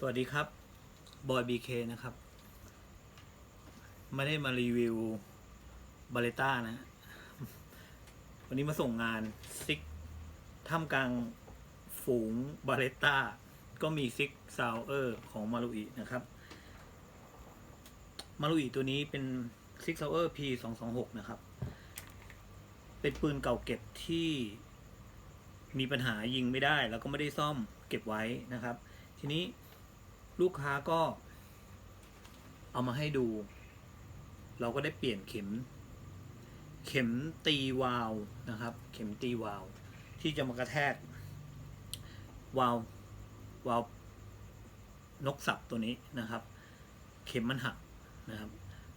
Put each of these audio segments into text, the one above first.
สวัสดีครับบอยบีเคนะครับ ไม่ได้มารีวิวบาเลต้านะ วันนี้มาส่งงานซิกท่ามกลางฝูงบาเลต้า ก็มีซิกซาวเออร์ของมารุอินะครับ มารุอิตัวนี้เป็นซิกซาวเออร์ P 2 2 6นะครับ เป็นปืนเก่าเก็บที่มีปัญหายิงไม่ได้ แล้วก็ไม่ได้ซ่อมเก็บไว้นะครับ ทีนี้ ลูกค้าก็เอามาให้ดู เราก็ได้เปลี่ยนเข็ม เข็มตีวาล์วนะครับ เข็มตีวาล์วที่จะมากระแทก วาลววาล์วนกสับตัวนี้นะครับ เข็มมันหักนะครับ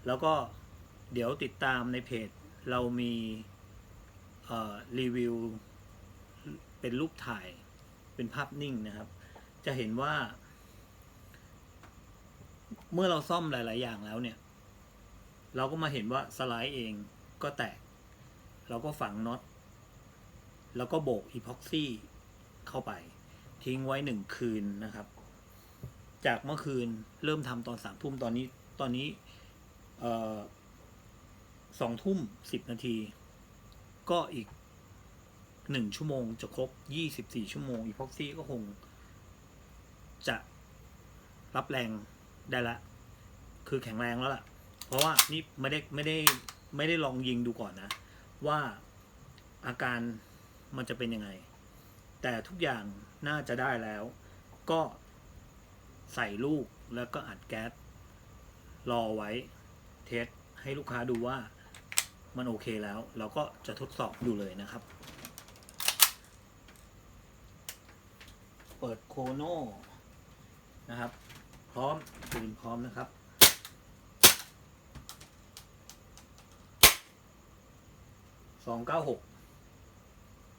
แล้วก็เดี๋ยวติดตามในเพจเรามีรีวิวเป็นรูปถ่ายเป็นภาพนิ่งนะครับ จะเห็นว่า เมื่อเราซ่อมหลาย ๆ อย่างแล้วเนี่ย เราก็มาเห็นว่าสไลด์เองก็แตก เราก็ฝังน็อต แล้วก็โบกอีพ็อกซี่เข้าไป ทิ้งไว้หนึ่งคืนนะครับ จากเมื่อคืนเริ่มทำตอนสามทุ่มตอนนี้ตอนนี้สองทุ่มสิบนาที ก็อีกหนึ่งชั่วโมงจะครบยี่สิบสี่ชั่วโมงอีพ็อกซี่ก็คงจะรับแรง ได้ละ คือแข็งแรงแล้วล่ะ เพราะว่านี่ไม่ได้ไม่ได้ไม่ได้ลองยิงดูก่อนนะ ว่าอาการมันจะเป็นยังไง แต่ทุกอย่างน่าจะได้แล้ว ก็ใส่ลูกแล้วก็อัดแก๊สรอไว้เทสให้ลูกค้าดูว่ามันโอเคแล้ว เราก็จะทดสอบดูเลยนะครับ เปิดโคโน่นะครับ พร้อมปืนพร้อมนะครับ สองเก้าหก